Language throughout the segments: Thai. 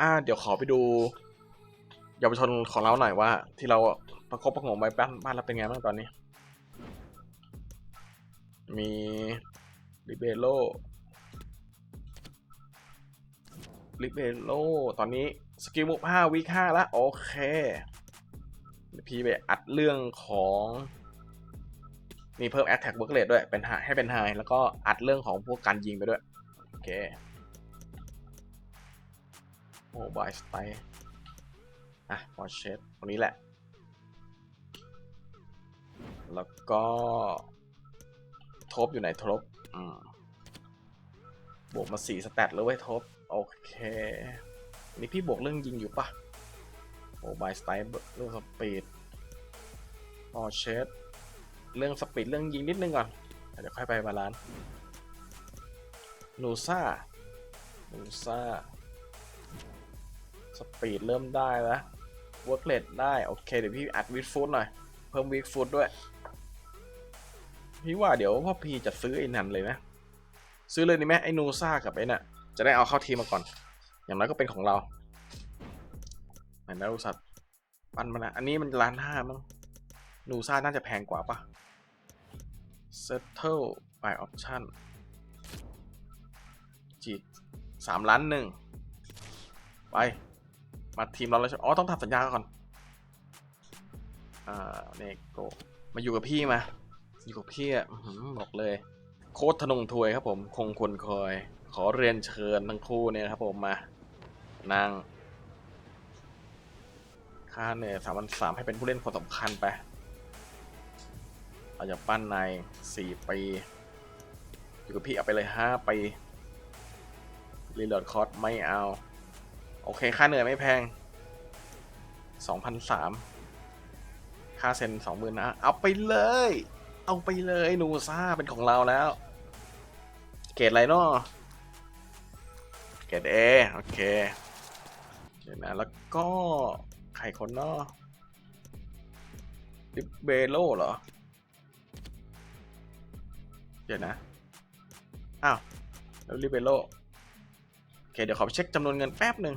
อ่า เดี๋ยวขอไปดูเยาวชนของเราหน่อยว่า ที่เราประคบประงมไว้บ้านบ้านเราเป็นไงบ้างตอนนี้ มีลิเบโลลิเบโลตอนนี้สกิลมุกห้าวิห้าแล้วโอเคพี่ไปอัดเรื่องของมีเพิ่ม attack work rate ด้วยเป็นหาให้เป็น high แล้วก็อัดเรื่องของพวกการยิงไปด้วย โอเค โอ้บายสไตล์อะพอเชดตรงนี้แหละ แล้วก็ทบอยู่ไหนทบอืมบวกมาสี่สแตทแล้วเว้ยทบ โอเค นี่พี่บวกเรื่องยิงอยู่ปะโอ้บายสไตล์เรื่องสปีดพอเชดเรื่องสปีดเรื่องยิงนิดนึงก่อน เดี๋ยวค่อยไปบาลานซ์นูซ่านูซ่า สปีดเริ่มได้แล้วเวิร์กเลดได้ โอเค เดี๋ยวพี่อัดวิดฟูดหน่อย เพิ่มวิดฟูดด้วย พี่ว่าเดี๋ยวพ่อพีจะซื้อไอ้นันเลยนะ ซื้อเลยดีไหมไอ้นูซ่ากับไอ้น่ะ จะได้เอาเข้าทีมมาก่อน อย่างน้อยก็เป็นของเราไหนนะรูสัตว์ปันมันนะอันนี้มันล้านห้ามั้งนูซ่าน่าจะแพงกว่าปะ Settle by option จีสามล้านหนึ่งไป มาทีมเราแล้วใช่อ๋อต้องทำสัญญาก่อนอ่าเนโกมาอยู่กับพี่มา อยู่กับพี่อะบอกเลย โค้ดธนงถวยครับผม คงควรคอย ขอเรียนเชิญทั้งคู่เนี่ยครับผมมา นั่ง ค่าเหนื่อยสามพันสามให้เป็นผู้เล่นคนสำคัญไป เราจะปั้นในสี่ปีอยู่กับพี่เอาไปเลยห้าปีรีโหลดคอร์สไม่เอา โอเค ค่าเหนื่อยไม่แพง2,003ค่าเซ็น20,000นะ เอาไปเลย เอาไปเลยนูซ่าเป็นของเราแล้ว เกรดอะไรเนาะเกรดเอโอเคเดี๋ยวนะแล้วก็ใครคนเนาะลิเบโลเหรอ เดี๋ยวนะ อ้าวแล้วลิเบโลโอเค เดี๋ยวขอเช็คจำนวนเงินแป๊บหนึ่ง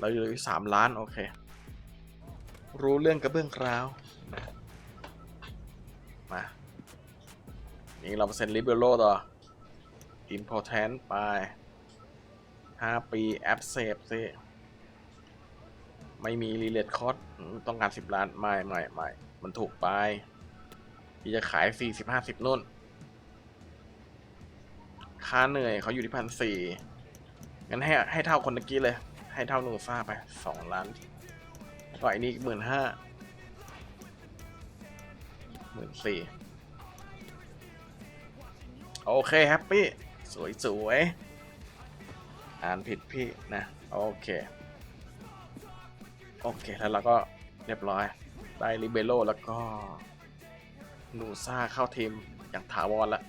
เราอยู่ที่สามล้าน โอเค รู้เรื่องกระเบื้องกราวนะมานี่เราเซ็นลิเบโรต่อ important ไป5ปีแอปเซฟสิไม่มีรีเลทคอ s ต้องการ10ล้าน ไม่ไม่ไม่มันถูกไป ที่จะขาย40 50นู่น ค่าเหนื่อยเขาอยู่ที่พันสี่งั้นให้ให้เท่าคนตะกี้เลย ให้เท่านูซ่าไปสองล้านแล้วก็ไอ้นี่หมื่นห้าหมื่นสี่โอเคแฮปปี้ สวยสวยอ่านผิดพี่นะ โอเค โอเค แล้วเราก็เรียบร้อย ได้ลิเบโรแล้วก็นูซ่าเข้าทีมอย่างถาวรละ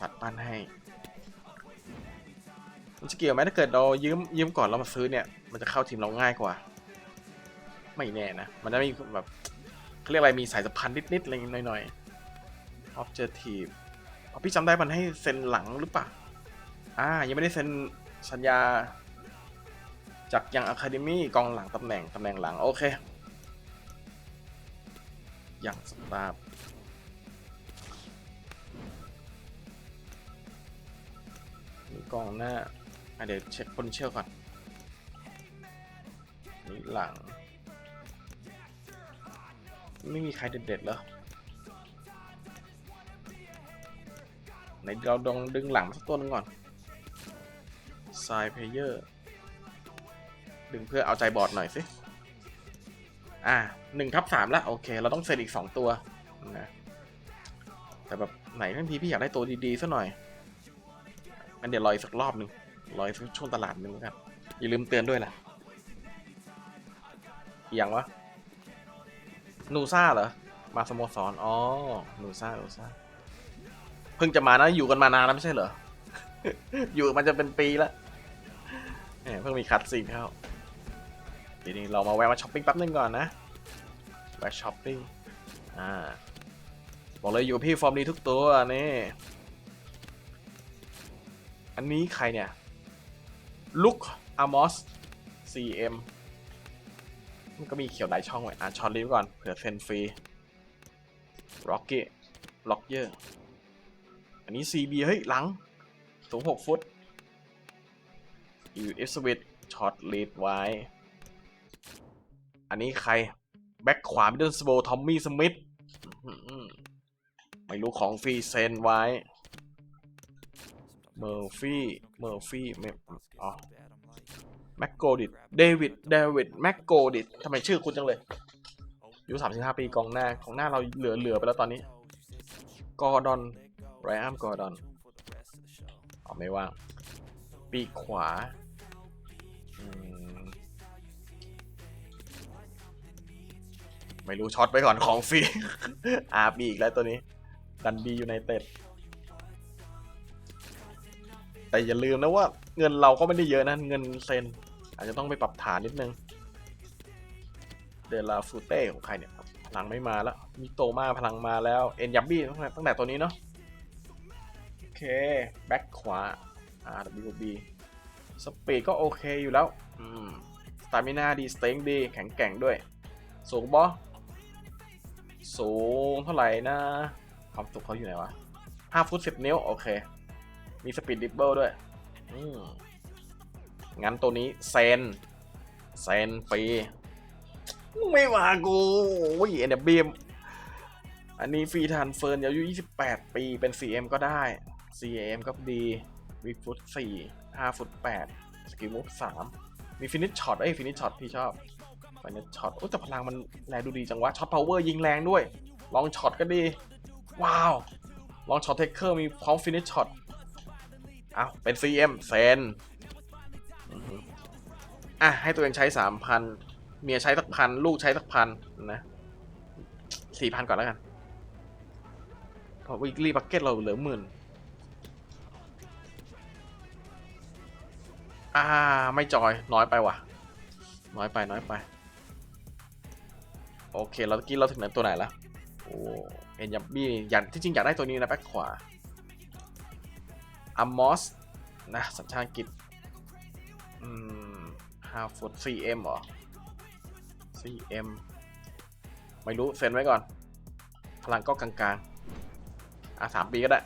สัตว์ปั้นให้ มันจะเกี่ยวไหมถ้าเกิดเรายืมยืมก่อนเรามาซื้อเนี่ย มันจะเข้าทีมเราง่ายกว่า ไม่แน่นะ มันจะมีแบบเขาเรียกอะไรมีสายสัมพันธ์นิดๆอะไรหน่อยๆ objective อ๋อพี่จำได้มันให้เซ็นหลังหรือเปล่าอ่า ยังไม่ได้เซ็นสัญญา จากยังอะคาเดมี่กองหลังตำแหน่งตำแหน่งหลัง โอเค อย่างสตาร์มีกองหน้า เดี๋ยวเช็คคนเชื่อก่อนนี่หลัง ไม่มีใครเด็ดๆเหรอไหนเราดองดึงหลังสักตัวนึงก่อน s i เพเยอร์ ดึงเพื่อเอาใจบอดหน่อยสิ อ่าหนึ่งทับสามแล้วโอเค เราต้องเซ็นอีกสองตัวนะแต่แบบไหนทั้งทีพี่อยากได้ตัวดีๆซะหน่อยงั้นเดี๋ยวรออีกสักรอบหนึ่ง รออีกสักช่วงตลาดนึงแล้วกันอย่าลืมเตือนด้วยล่ะอย่างวะ นูซ่าเหรอ มาสโมสร อ๋อ นูซ่า นูซ่า เพิ่งจะมานะ อยู่กันมานานแล้วไม่ใช่เหรอ อยู่มันจะเป็นปีแล้วเพิ่งมีคัดซีนเข้าทีนี้เรามาแวะมาช้อปปิ้งแป๊บนึงก่อนนะ แวะช้อปปิ้ง อ่า บอกเลยอยู่พี่ฟอร์มดีทุกตัวนี่ อันนี้ใครเนี่ย ลุกอามอส CM มันก็มีเขียวหลายช่องไว้อ่านช็อตลิฟก่อนเผื่อเซนฟรีร็อกกี้ล็อกเยอร์อันนี้ CB เฮ้ย หลังสูง 6 ฟุตอยู่ F switch ช็อตลีดไว้ อันนี้ใคร แบ็คขวามิดเดิลสโบทอมมี่สมิธไม่รู้ของฟรีเซนไว้ เมอร์ฟี่ เมอร์ฟี่ไม่อ๋อแม็กโกดิดเดวิด เดวิด แม็กโกดิดทำไมชื่อคุณจังเลยอายุ35 ปีกองหน้ากองหน้าเราเหลือเหลือไปแล้วตอนนี้ กอร์ดอนไรอัมกอร์ดอนอ๋อไม่ว่าง ปีกขวาอืมไม่รู้ช็อตไปก่อนของฟรีอาบีอีกแล้วตัวนี้ ดันดีอยู่ในเต็ด แต่อย่าลืมนะว่าเงินเราก็ไม่ได้เยอะนะเงินเซนอาจจะต้องไปปรับฐานนิดนึง เดลาฟูเต้ของใครเนี่ยครับพลังไม่มาแล้วมีโตมาพลังมาแล้ว เอ็นยับบี้ตั้งแต่ตัวนี้เนาะโอเค แบ็คขวา RWB สปีดก็โอเคอยู่แล้วอืมสตามินาดี สเต็งดี แข็งแกร่งด้วย สูงบอสูงเท่าไหร่นะ ความสูงเขาอยู่ไหนวะ 5 ฟุต 10 นิ้ว โอเค มีสปีดดิบเบิลด้วยงั้นตัวนี้เซน เซนฟรีไม่มากูโอ้ยเอ็นบีมอันนี้ฟรีทันเฟิร์นอายุ 28 ปีเป็น CM ก็ได้ CM ก็ดีวิกฟุต4 5ฟุต8สกิลมูฟ3มีฟินิชช็อตเอ้ยฟินิชช็อตพี่ชอบฟินิชช็อตโอ้แต่พลังมันแรงดูดีจังวะช็อตพาวเวอร์ยิงแรงด้วย ลองช็อตก็ดี ว้าว ลองช็อตเทคเคอร์มีพร้อมฟินิชช็อต เอาเป็น CM เซนอะ ให้ตัวเองใช้สามพันเมียใช้สักพันลูกใช้สักพันนะสี่พันก่อนแล้วกันเพราะวิกฤตบักเก็ตเราเหลือหมื่นอ่า ไม่จอยน้อยไปว่ะ น้อยไปน้อยไป โอเค เราตะกี้เราถึงไหนตัวไหนละโอ้เอ็นยับบี้อยากที่จริงอยากได้ตัวนี้นะแบ็คขวา อัมมอสนะสัญชาติอังกฤษอืมห้าฟุต CM เหรอ CM ไม่รู้ เซ็นไว้ก่อน พลังก็กลางๆ อะสามปีก็ได้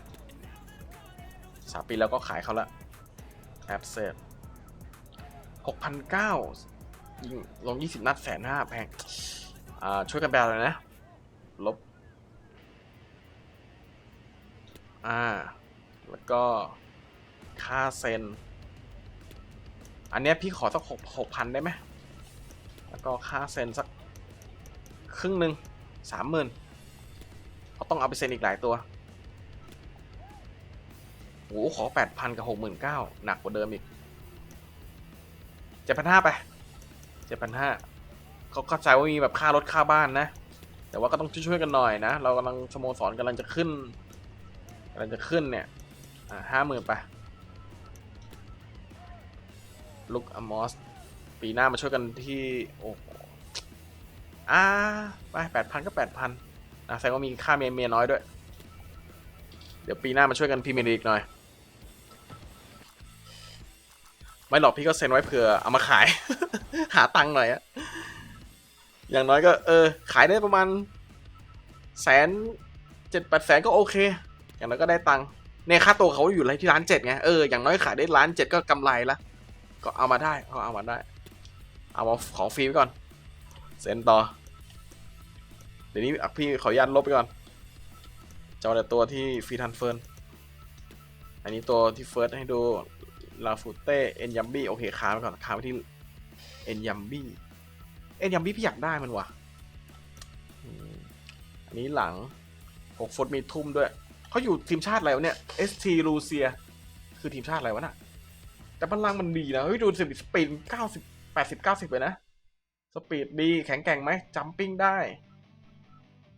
สามปีแล้วก็ขายเขาละแอปเซตหกพันเก้ายิงลงยี่สิบนัดแสนห้าแพง อ่า ช่วยกันแปลเลยนะ ลบ อ่า แล้วก็ ค่าเซ็น อันเนี้ยพี่ขอสักหกหกพันได้ไหม แล้วก็ค่าเซ็นสัก ครึ่งหนึ่งสามหมื่นเขาต้องเอาไปเซ็นอีกหลายตัวโอ้ขอแปดพันกับหกหมื่นเก้าหนักกว่าเดิมอีกเจ็ดพันห้าไปเจ็ดพันห้าเขาเข้าใจว่ามีแบบค่ารถค่าบ้านนะ แต่ว่าก็ต้องช่วยๆกันหน่อยนะ เรากำลังสโมสรกำลังจะขึ้นกำลังจะขึ้นเนี่ยห้าหมื่นไป ลุกอมอส ปีหน้ามาช่วยกันที่ โอ้โหอ่าไปแปดพันก็แปดพันนะแสดงว่ามีค่าเมียเมียน้อยด้วย เดี๋ยวปีหน้ามาช่วยกันพีเมียร์ลีกหน่อย ไม่หรอกพี่ก็เซ็นไว้เผื่อเอามาขาย หาตังค์หน่อยอะอย่างน้อยก็ เออ ขายได้ประมาณแสนเจ็ดแปดแสนก็โอเค อย่างน้อยก็ได้ตังค์เนี่ยค่าตัวเขาอยู่ที่ร้านเจ็ดไง เออ อย่างน้อยขายได้ร้านเจ็ดก็กำไรละ ก็เอามาได้ก็เอามาได้ เอามาของฟรีไปก่อน เซ็นต่อ เดี๋ยวนี้พี่ขออนุญาตลบไปก่อนจะเอาแต่ตัวที่ฟรีทันเฟิร์น อันนี้ตัวที่เฟิร์สให้ดูลาฟูเต้เอ็นยัมบี้โอเคค้างไปก่อนค้างไปที่เอ็นยัมบี้เอ็นยัมบี้พี่อยากได้มันวะอันนี้หลัง6ฟุตมีทุ่มด้วย เขาอยู่ทีมชาติอะไรวะเนี่ย ST ลูเซีย คือทีมชาติอะไรวะน่ะ แต่พลังมันดีนะเฮ้ยดูสิสปีดเก้าสิบแปดสิบเก้าสิบเลยนะ สปีดดีแข็งแกร่งไหมจัมปิ้งได้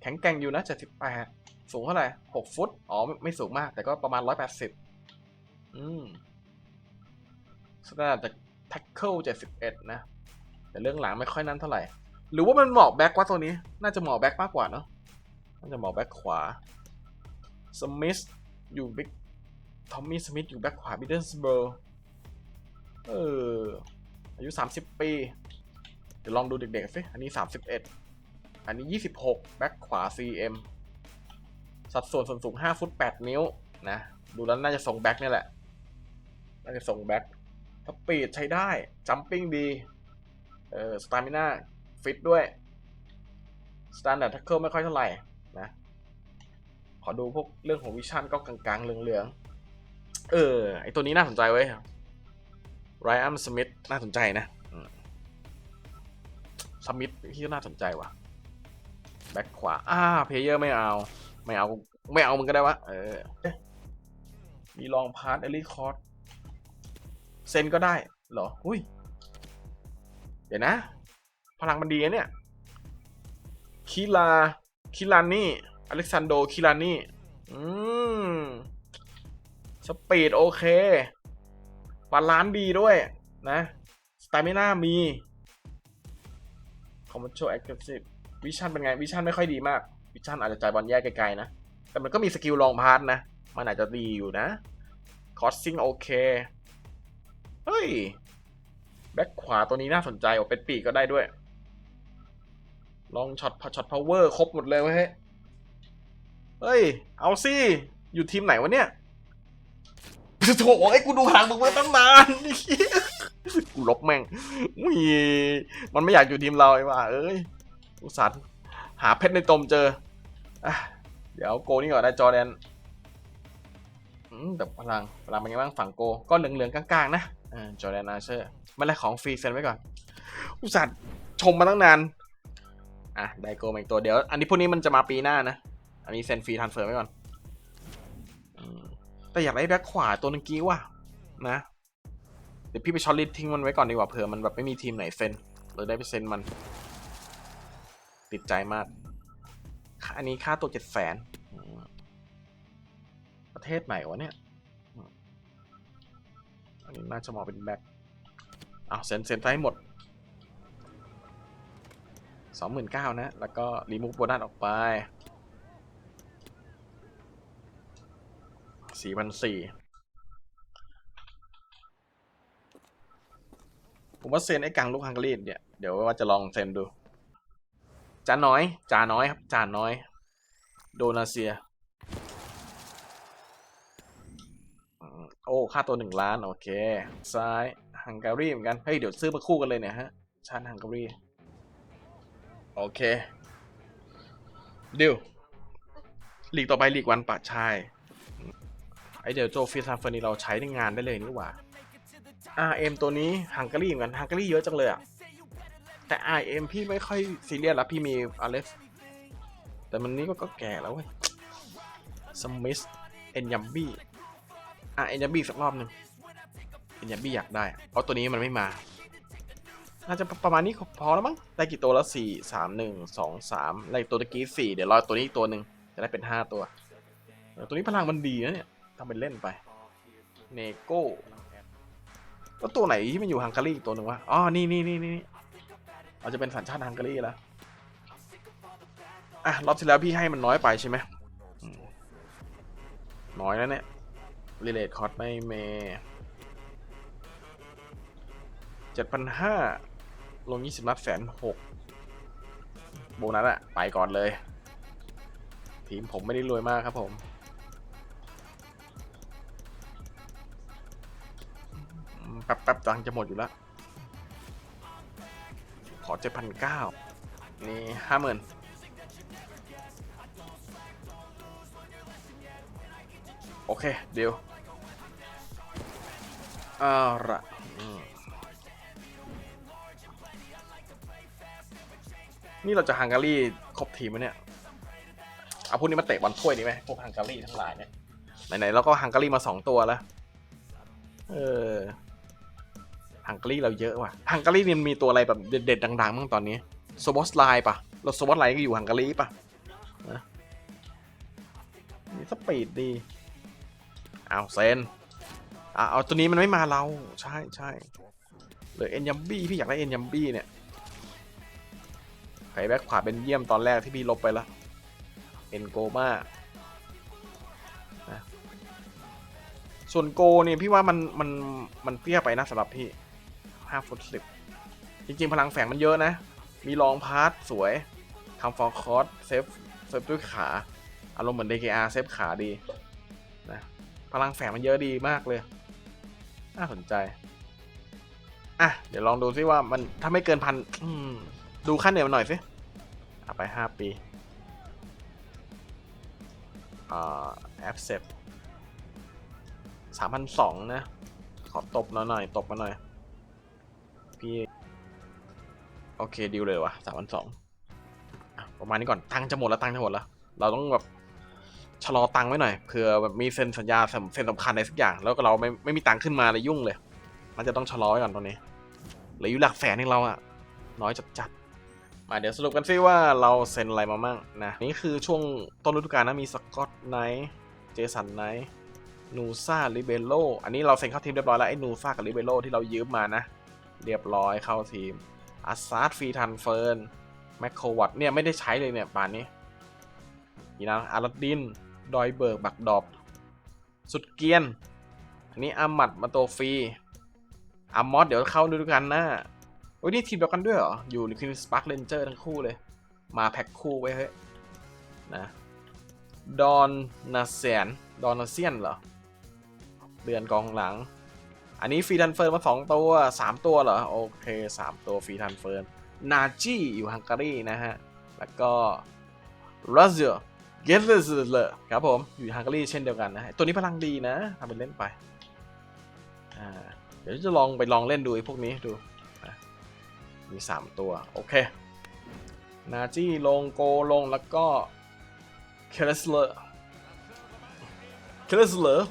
แข็งแกร่งอยู่นะเจ็ดสิบแปดสูงเท่าไหร่หกฟุต อ๋อ ไม่สูงมาก แต่ก็ประมาณร้อยแปดสิบอืมสแตนดาร์ดแท็กเกิลเจ็ดสิบเอ็ดนะ แต่เรื่องหลังไม่ค่อยนั้นเท่าไหร่ หรือว่ามันเหมาะแบ็กว่าตัวนี้ น่าจะเหมาะแบ็กมากกว่าเนาะ น่าจะเหมาะแบ็กขวา สมิธอยู่บิ๊กทอมมี่สมิธอยู่แบ็คขวาบิดเดิลสเบอร์ เออ อายุ 30 ปี เดี๋ยวลองดูเด็กๆสิ อันนี้ 31 อันนี้ 26 แบ็คขวา CM สัดส่วนส่วนสูง 5 ฟุต 8 นิ้ว นะ ดูแล้วน่าจะส่งแบ็คนี่แหละ น่าจะส่งแบ็คสปีดใช้ได้ จัมปิ้งดี เออสตามิน่าฟิตด้วย สแตนดาร์ดทัคเกิลไม่ค่อยเท่าไหร่ นะ ขอดูพวกเรื่องของวิชั่นก็กลางๆ เหลืองๆ เออ ไอตัวนี้น่าสนใจเว้ย ไรอันสมิธน่าสนใจนะสมิธที่ก็น่าสนใจว่ะ แบ็คขวา อ่า เพลเยอร์ไม่เอา ไม่เอา ไม่เอามึงก็ได้วะ เออ มีลองพาร์ตเอลิคอร์ดเซนก็ได้ เหรอ อุ้ย เดี๋ยวนะ พลังมันดีนะเนี่ย คิลา คิลานี่ อเล็กซานโด คิลานี่ อืม สปีดโอเค บาลานซ์ดีด้วยนะสตามิน่ามีคอมมานโชแอคทีฟวิชั่นเป็นไง วิชั่นไม่ค่อยดีมากวิชั่นอาจจะจ่ายบอลแยกไกลๆนะ แต่มันก็มีสกิลลองพาร์ทนะ มันอาจจะดีอยู่นะคอสซิ่งโอเค เฮ้ย แบ็คขวาตัวนี้น่าสนใจออกเป็นปีกก็ได้ด้วย ลองช็อตช็อตพาวเวอร์ครบหมดเลยเว้ยเฮ้ย เอาสิ อยู่ทีมไหนวะเนี่ย โถไอ้กูดูห่างมึงมาตั้งนานกูลบแม่งอุ้ยมันไม่อยากอยู่ทีมเราไอ้ว่าเอ้ยอุส่าห์หาเพชรในตมเจออะเดี๋ยวโกนี่ก่อนได้จอแดนอืมแต่พลังพลังเป็นไงบ้างฝั่งโก ก็เหลืองๆกลางๆนะอ่าจอแดนอาเชอร์ไม่แลกของฟรีเซ็นไว้ก่อน อุตส่าห์ชมมาตั้งนาน อะ ได้โกมาอีกตัวเดี๋ยว อันนี้พวกนี้มันจะมาปีหน้านะ อันนี้เซ็นฟรีทันเฟอร์ไว้ก่อน แต่อยากได้แบ็คขวาตัวนึงกี้ว่ะนะ เดี๋ยวพี่ไปช็อตลิสทิ้งมันไว้ก่อนดีกว่าเผื่อมันแบบไม่มีทีมไหนเซ็นเลยได้ไปเซ็นมัน ติดใจมาก อันนี้ค่าตัวเจ็ดแสนประเทศไหนวะเนี่ย อันนี้น่าจะเหมาะเป็นแบ็คอ้าวเซ็นเซ็นไปให้หมดสองหมื่นเก้านะ แล้วก็รีมูฟโบนัสออกไป สี่พันสี่ผมว่าเซ็นไอ้กังลูกฮังการีเนี่ย เดี๋ยวว่าจะลองเซ็นดูจาน้อยจาน้อยครับจาน้อย โดนาเซีย โอ้ ค่าตัวหนึ่งล้าน โอเค ซ้ายฮังการีเหมือนกัน เฮ้ย เดี๋ยวซื้อมาคู่กันเลยเนี่ยฮะชาติฮังการี โอเคดิวลีกต่อไปลีกวันป่าชาย เดี๋ยวโจฟิซานเฟอร์นี่เราใช้ในงานได้เลยนี่หว่า RM ตัวนี้ฮังการีเหมือนกันฮังการีเยอะจังเลยอะแต่ RM พี่ไม่ค่อยซีเรียสล้วพี่มีอเลสแต่มันนี้ก็แก่แล้วเว้ยสมิธเอ็นยัมบี้อะเอ็นยัมบี้สักรอบหนึ่งเอ็นยัมบี้อยากได้ เพราะตัวนี้มันไม่มา น่าจะประมาณนี้พอแล้วมั้ง ได้กี่ตัวแล้วสี่สามหนึ่งสองสามไล่ตัวตะกี้สี่เดี๋ยวรอตัวนี้อีกตัวหนึ่งจะได้เป็นห้าตัว ตัวนี้พลังมันดีนะเนี่ย ทำเป็นเล่นไป เนโก้แล้วตัวไหนที่มันอยู่ฮังการีอีกตัวหนึ่งวะ อ๋อ นี่นี่นี่นี่อาจจะเป็นสัญชาติฮังการีแล้ว อะ รอบที่แล้วพี่ให้มันน้อยไปใช่ไหมอืมน้อยแล้วเนี่ยรีเลทคอร์ดไม่เมเจ็ดพันห้าลงยี่สิบนัดแสนหกโบนัสอะไปก่อนเลย ทีมผมไม่ได้รวยมากครับผม อืมแป๊บตังจะหมดอยู่แล้ว ขอเจ็ดพันเก้านี่ห้าหมื่นโอเค เดี๋ยวเอาละนี่เราจะฮังการีครบทีมไหมเนี่ย เอาพวกนี้มาเตะบอลถ้วยดีไหมพวกฮังการีทั้งหลายเนี่ย ไหนๆเราก็ฮังการีมาสองตัวแล้ว เออ ฮังการีเราเยอะว่ะฮังการีเนี่ยมีตัวอะไรแบบเด็ดๆดังๆบ้างตอนนี้โซบอสไลน์ปะเราโซบอสไลน์ก็อยู่ฮังการีปะนะมีสปีดดีเอาเซนอะเอาตัวนี้มันไม่มาเราใช่ใช่เหลือเอ็นยัมบี้พี่อยากได้เอ็นยัมบี้เนี่ยไขแบ็คขวาเป็นเยี่ยมตอนแรกที่พี่ลบไปล้วเอ็นโกมาส่วนโกเนี่ยพี่ว่ามันมันมันเตี้ยไปนะสำหรับพี่ ห้าฟุตสิบจริงๆ พลังแฝงมันเยอะนะ มีลองพาร์ทสวยทำฟอร์คอร์สเซฟเซฟด้วยขา อารมณ์เหมือน DKR เซฟขาดีนะพลังแฝงมันเยอะดีมากเลย น่าสนใจ อะ เดี๋ยวลองดูซิว่ามันถ้าไม่เกินพันดูขั้นเหนือมันหน่อยสิเอาไปห้าปีอ่าแอปเซฟสามพันสองนะ ขอตบหน่อยหน่อย ตบมาหน่อย พี่ โอเคดีลเลยวะสามพันสองประมาณนี้ก่อนตังจะหมดแล้วตังจะหมดแล้ว เราต้องแบบชะลอตังไว้หน่อยเผื่อแบบมีเซ็นสัญญาเซ็นสำคัญอะไรสักอย่าง แล้วก็เราไม่ไม่มีตังขึ้นมาเลยยุ่งเลย มันจะต้องชะลอไว้ก่อนตรงนี้เหลืออยู่หลักแสนเองเราอะน้อยจัดจัดมาเดี๋ยวสรุปกันซิว่าเราเซ็นอะไรมามั่งนะนี่คือช่วงต้นฤดูกาลนะมีสกอตไนท์เจสันไนท์นูซ่าลิเบโลอันนี้เราเซ็นเข้าทีมเรียบร้อยแล้วไอ้นูซ่ากับลิเบโลที่เรายืมมานะ เรียบร้อยเข้าทีมอาซาร์ดฟรีทันเฟิร์นแมคโครวัตเนี่ยไม่ได้ใช้เลยเนี่ยป่านนี้นี่นะอารัดดิน ดอยเบิร์ก บักดอบ สุดเกียน อันนี้อามัดมาโตฟรีอามอสเดี๋ยวเข้าดูกันน้าโอ้ยนี่ทีมเดียวกันด้วยเหรอ อยู่ลิคินสปาร์คเลนเจอร์ทั้งคู่เลย มาแพ็คคู่ไว้เฮ้ย นะ ดอนนาเซียน ดอนนาเซียนเหรอ เดือนกองหลัง อันนี้ฟรีทันเฟิร์นมาสองตัว3ตัวเหรอ โอเค3ตัวฟรีทันเฟิร์นนาจิอยู่ฮังการีนะฮะ แล้วก็รัสเซียเกสเลอร์ครับผม อยู่ฮังการีเช่นเดียวกันนะตัวนี้พลังดีนะทำเป็นเล่นไปเดี๋ยวจะลองไปลองเล่นดูไอ้พวกนี้ดูมี 3 ตัว โอเค นาจิลงโกลงแล้วก็เคเลสเลอร์เคเลสเลอร์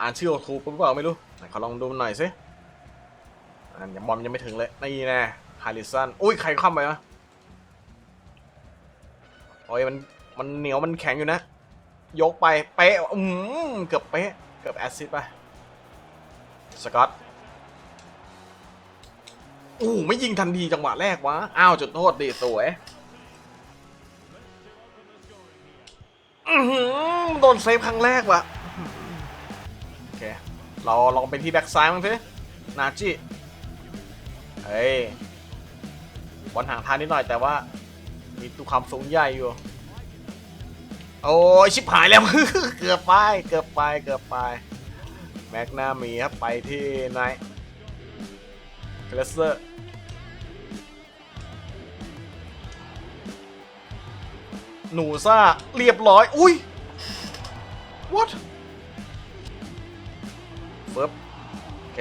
อ่านชื่อถูกหรือเปล่าไม่รู้ ขอลองดูหน่อยสิอ่านยังบอมยังไม่ถึงเลย นี่แน่ฮาริสันอุ้ย ใครเข้าไปวะโอ้ยมันมันเหนียวมันแข็งอยู่นะ ยกไป เป๊ะอืมเกือบเป๊ะ เกือบแอซซิดไปสกอตอู้ไม่ยิงทันทีจังหวะแรกวะ อ้าว จุดโทษดีสวยอื้อหือโดนเซฟครั้งแรกวะ เราลองไปที่แบ็กซ้ายมั้างสินาจิเฮ้ยบอลห่างทางนิดหน่อยแต่ว่า มีตัวความสูงใหญ่อยู่ โอ้ยชิบหายแล้ว เกือบไป เกือบไป เกือบไป แม็กนามีครับไปที่ไนเคลสเซอร์หนูซ่าเรียบร้อย อุ้ย what เค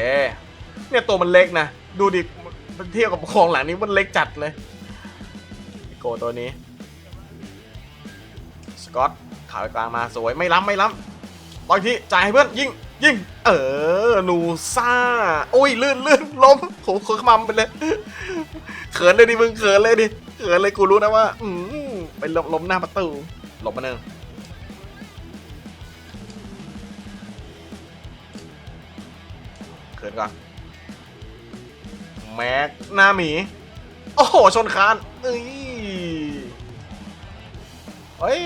เนี่ยตัวมันเล็กนะ ดูดิมันเทียบกับของหลังนี้มันเล็กจัดเลยโกตัวนี้ สกอตขาวไปกลางมาสวยไม่ล้ำไม่ล้ำต่อยที่จ่ายให้เพื่อนยิงยิงเออหนูซ่าโอ้ยลื่นลื่นล้มโหเขินขมำไปเลยเขินเลยดิมึงเขินเลยดิเขินเลยกูรู้นะว่าอืมไปล้มล้มหน้าประตูหลบมาหนึ่ง ก่อนแม็กหน้าหมี โอ้โห ชนคานเอ้ยเฮ้ย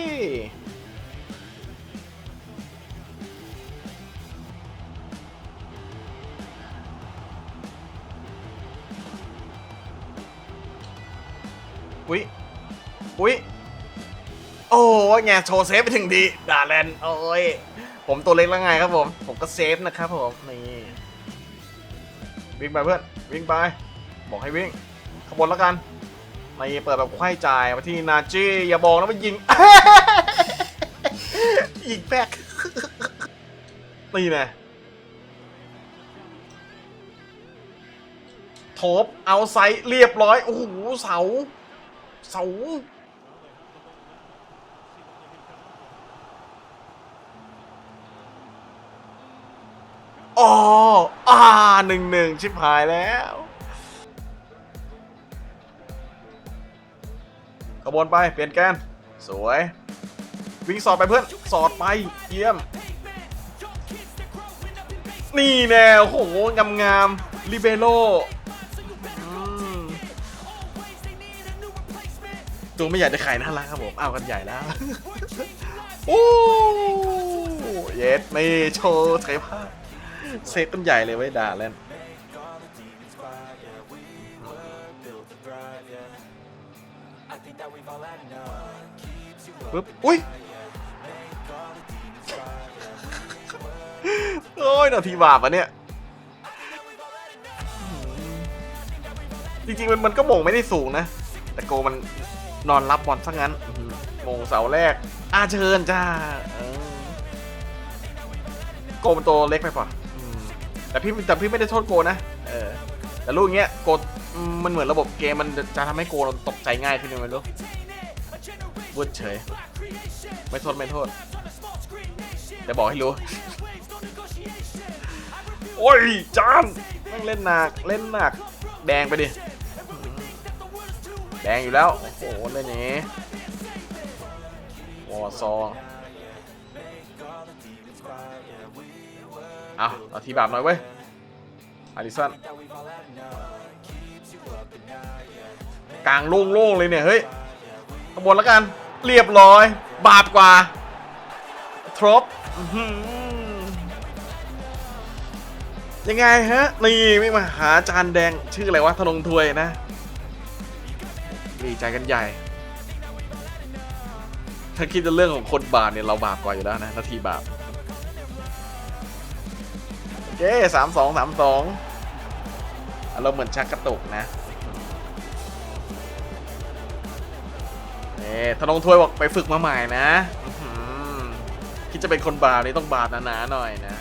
อุ๊ยอุ๊ยโอ้ยไงโชว์เซฟไปถึงดีดาแลนโอ้ยผมตัวเล็กแล้วไงครับผม ผมก็เซฟนะครับผม นี่ วิ่งไปเพื่อน วิ่งไป บอกให้วิ่งขบวนแล้วกันในเปิดแบบไข้จ่ายมาที่นาจีอย่าบอกนะว่ายิง ยิงแป๊กนี่ไงโถบเอาไซส์เรียบร้อย โอ้โห เสา เสา อ๋ออ่าหนึ่งหนึ่งชิบหายแล้วขบวนไปเปลี่ยนแกนสวย วิ่งสอดไปเพื่อน สอดไปเยี่ยม นี่แน่โหงามงามลิเบโลตัวไม่อยากจะขายน่ารักครับผมเอากันใหญ่แล้วโอ้เย็ดนี่โชว์ศักยภาพ เซฟกันใหญ่เลยไว้ด่าเล่นปึ๊บอุ้ยโอ้ยนาทีบาปอะเนี่ย จริงๆมันมันก็โมงไม่ได้สูงนะ แต่โกมันนอนรับบอลซะงั้นโมงเสาแรก อาเชิญจ้าโกมันตัวเล็กไปป่ะ แต่พี่แต่พี่ไม่ได้โทษโกนะ เออ แต่ลูกเงี้ยโกมันเหมือนระบบเกมมันจะทำให้โกเราตกใจง่ายขึ้นไม่รู้วืดเฉย ไม่โทษไม่โทษแต่บอกให้รู้ โอ้ยจานแม่งเล่นหนักเล่นหนัก แดงไปดิ แดงอยู่แล้ว โอ้โหเล่นอย่างนี้วอซอ เอาเอาทีบาปหน่อยเว้ยอาริสันกลางโล่งๆเลยเนี่ย เฮ้ยข้างบนแล้วกัน เรียบร้อย บาปกว่า ทรบยังไงฮะ นี่ไม่มาหาจานแดงชื่ออะไรวะธนงถวยนะดีใจกันใหญ่ ถ้าคิดจะเรื่องของคนบาปเนี่ย เราบาปกว่าอยู่แล้วนะ นาทีบาป เคสามสองสามสองเราเหมือนชักกระตุกนะเน่ธนงถวยบอกไปฝึกมาใหม่นะคิดจะเป็นคนบาปนี่ต้องบาปหนาๆหน่อยนะ